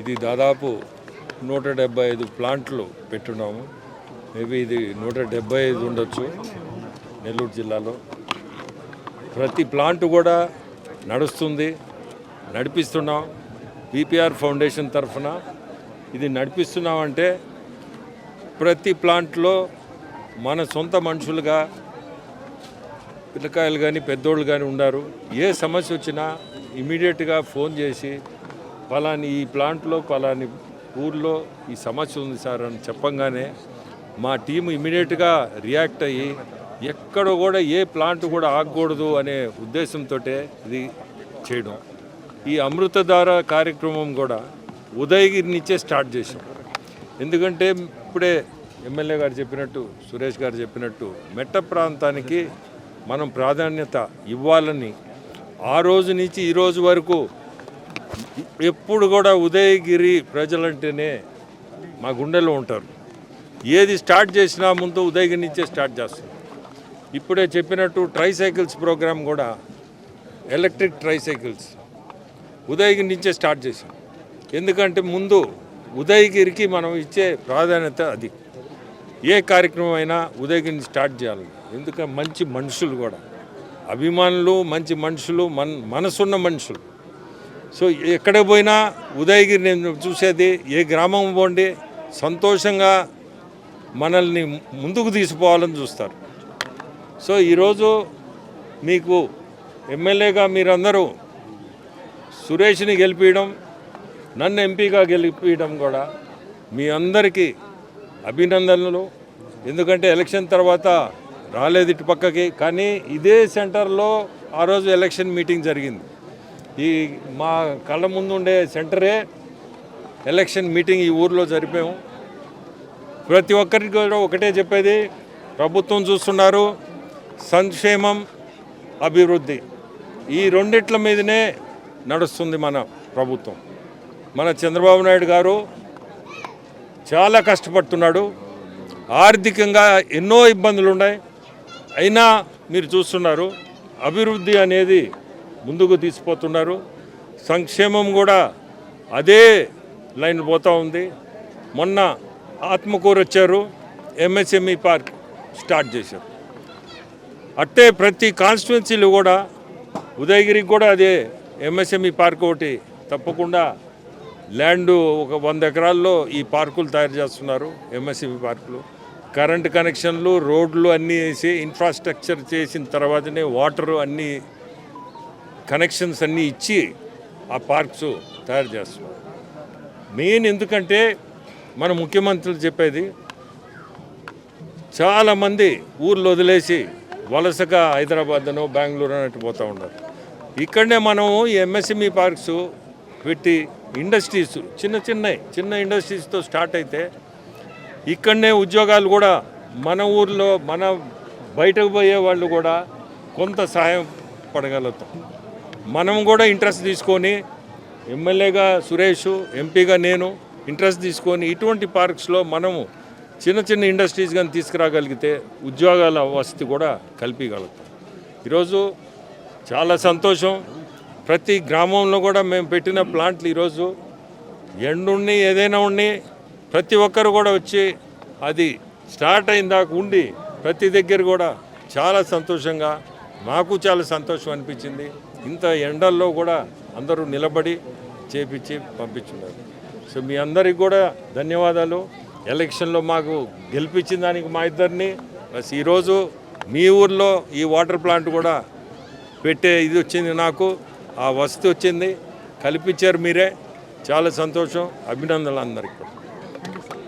ఇది దాదాపు నూట డెబ్బై ఐదు ప్లాంట్లు పెట్టున్నాము. మేబీ ఇది నూట డెబ్బై ఐదు ఉండొచ్చు నెల్లూరు జిల్లాలో. ప్రతి ప్లాంట్ కూడా నడుస్తుంది నడిపిస్తున్నాం. బీపీఆర్ ఫౌండేషన్ తరఫున ఇది నడిపిస్తున్నామంటే ప్రతి ప్లాంట్లో మన సొంత మనుషులుగా పిల్లకాయలు కానీ పెద్దోళ్ళు కానీ ఉన్నారు ఏ సమస్య వచ్చినా ఇమీడియట్గా ఫోన్ చేసి పలాని ఈ ప్లాంట్లో పలాని ఊర్లో ఈ సమస్య ఉంది సార్ అని చెప్పంగానే మా టీం ఇమీడియట్గా రియాక్ట్ అయ్యి ఎక్కడ కూడా ఏ ప్లాంట్ కూడా ఆగకూడదు అనే ఉద్దేశంతో ఇది చేయడం. ఈ అమృతధార కార్యక్రమం కూడా ఉదయగిరి నుంచే స్టార్ట్ చేసాం ఎందుకంటే ఇప్పుడే ఎమ్మెల్యే గారు చెప్పినట్టు సురేష్ గారు చెప్పినట్టు మెట్ట ప్రాంతానికి మనం ప్రాధాన్యత ఇవ్వాలని ఆ రోజు నుంచి ఈ రోజు వరకు ఎప్పుడు కూడా ఉదయగిరి ప్రజలంటేనే మా గుండెలో ఉంటారు. ఏది స్టార్ట్ చేసినా ముందు ఉదయగిరి నుంచే స్టార్ట్ చేస్తాం. ఇప్పుడే చెప్పినట్టు ట్రైసైకిల్స్ ప్రోగ్రామ్ కూడా ఎలక్ట్రిక్ ట్రైసైకిల్స్ ఉదయగిరి నుంచే స్టార్ట్ చేసాం ఎందుకంటే ముందు ఉదయగిరికి మనం ఇచ్చే ప్రాధాన్యత అది. ఏ కార్యక్రమం అయినా ఉదయగిరిని స్టార్ట్ చేయాలి. ఎందుకంటే మంచి మనుషులు కూడా. అభిమానులు మంచి మనుషులు మన మనసున్న మనుషులు. సో ఎక్కడ పోయినా ఉదయగిరి నేను చూసేది ఏ గ్రామం పోండి సంతోషంగా మనల్ని ముందుకు తీసుకోవాలని చూస్తారు. సో ఈరోజు మీకు ఎమ్మెల్యేగా మీరందరూ సురేష్ని గెలిపించడం నన్ను ఎంపీగా గెలిపించడం కూడా మీ అందరికీ అభినందనలు. ఎందుకంటే ఎలక్షన్ తర్వాత రాలేదు ఇటు పక్కకి కానీ ఇదే సెంటర్లో ఆ రోజు ఎలక్షన్ మీటింగ్ జరిగింది. ఈ మా కళ్ళ ముందు ఉండే సెంటరే ఎలక్షన్ మీటింగ్ ఈ ఊర్లో జరిపాము. ప్రతి ఒక్కరికి కూడా ఒకటే చెప్పేది ప్రభుత్వం చూస్తున్నారు సంక్షేమం అభివృద్ధి. ఈ రెండిట్ల మీదనే నడుస్తుంది మన ప్రభుత్వం. మన చంద్రబాబు నాయుడు గారు చాలా కష్టపడుతున్నాడు. ఆర్థికంగా ఎన్నో ఇబ్బందులు ఉన్నాయి అయినా మీరు చూస్తున్నారు అభివృద్ధి అనేది ముందుకు తీసుకుపోతున్నారు సంక్షేమం కూడా అదే లైన్ పోతూ ఉంది. మొన్న ఆత్మకూరు వచ్చారు. ఎంఎస్ఎంఈ పార్క్ స్టార్ట్ చేశారు. అట్టే ప్రతి కాన్స్టిట్యున్సీలు కూడా ఉదయగిరికి కూడా అదే ఎంఎస్ఎంఈ పార్క్ ఒకటి తప్పకుండా ల్యాండ్ ఒక వంద ఎకరాల్లో ఈ పార్కులు తయారు చేస్తున్నారు. ఎంఎస్ఎంఈ పార్కులు. కరెంట్ కనెక్షన్లు రోడ్లు అన్నీ వేసి ఇన్ఫ్రాస్ట్రక్చర్ చేసిన తర్వాతనే వాటరు అన్నీ కనెక్షన్స్ అన్నీ ఇచ్చి ఆ పార్క్స్ తయారు చేస్తున్నారు మెయిన్ ఎందుకంటే మన ముఖ్యమంత్రులు చెప్పేది చాలామంది ఊర్లు వదిలేసి వలసగా హైదరాబాద్ను బెంగళూరు అన్నట్టు పోతూ ఉన్నారు. ఇక్కడనే మనము ఈ ఎంఎస్ఎంఈ పార్క్స్ పెట్టి ఇండస్ట్రీస్ చిన్న చిన్న చిన్న ఇండస్ట్రీస్తో స్టార్ట్ అయితే ఇక్కడనే ఉద్యోగాలు కూడా మన ఊర్లో మన బయటకు పోయే వాళ్ళు కూడా కొంత సహాయం పడగలుగుతాం. మనం కూడా ఇంట్రెస్ట్ తీసుకొని ఎమ్మెల్యేగా సురేష్ ఎంపీగా నేను ఇంట్రెస్ట్ తీసుకొని ఇటువంటి పార్క్స్లో మనము చిన్న చిన్న ఇండస్ట్రీస్ కానీ తీసుకురాగలిగితే ఉద్యోగాల వసతి కూడా కల్పించగలుగుతాం. ఈరోజు చాలా సంతోషం. ప్రతి గ్రామంలో కూడా మేము పెట్టిన ప్లాంట్లు ఈరోజు ఎండుండి ఏదైనా ఉండి ప్రతి ఒక్కరు కూడా వచ్చి అది స్టార్ట్ అయిన దాకా ఉండి ప్రతి దగ్గర కూడా చాలా సంతోషంగా మాకు చాలా సంతోషం అనిపించింది. ఇంత ఎండల్లో కూడా అందరూ నిలబడి చేపించి పంపించున్నారు. సో మీ అందరికి కూడా ధన్యవాదాలు. ఎలక్షన్లో మాకు గెలిపించిన దానికి మా ఇద్దరిని. ప్లస్ ఈరోజు మీ ఊర్లో ఈ వాటర్ ప్లాంట్ కూడా పెట్టే ఇది వచ్చింది నాకు. ఆ వసతి వచ్చింది. కల్పించారు మీరే. చాలా సంతోషం. అభినందనలు అందరికీ కూడా.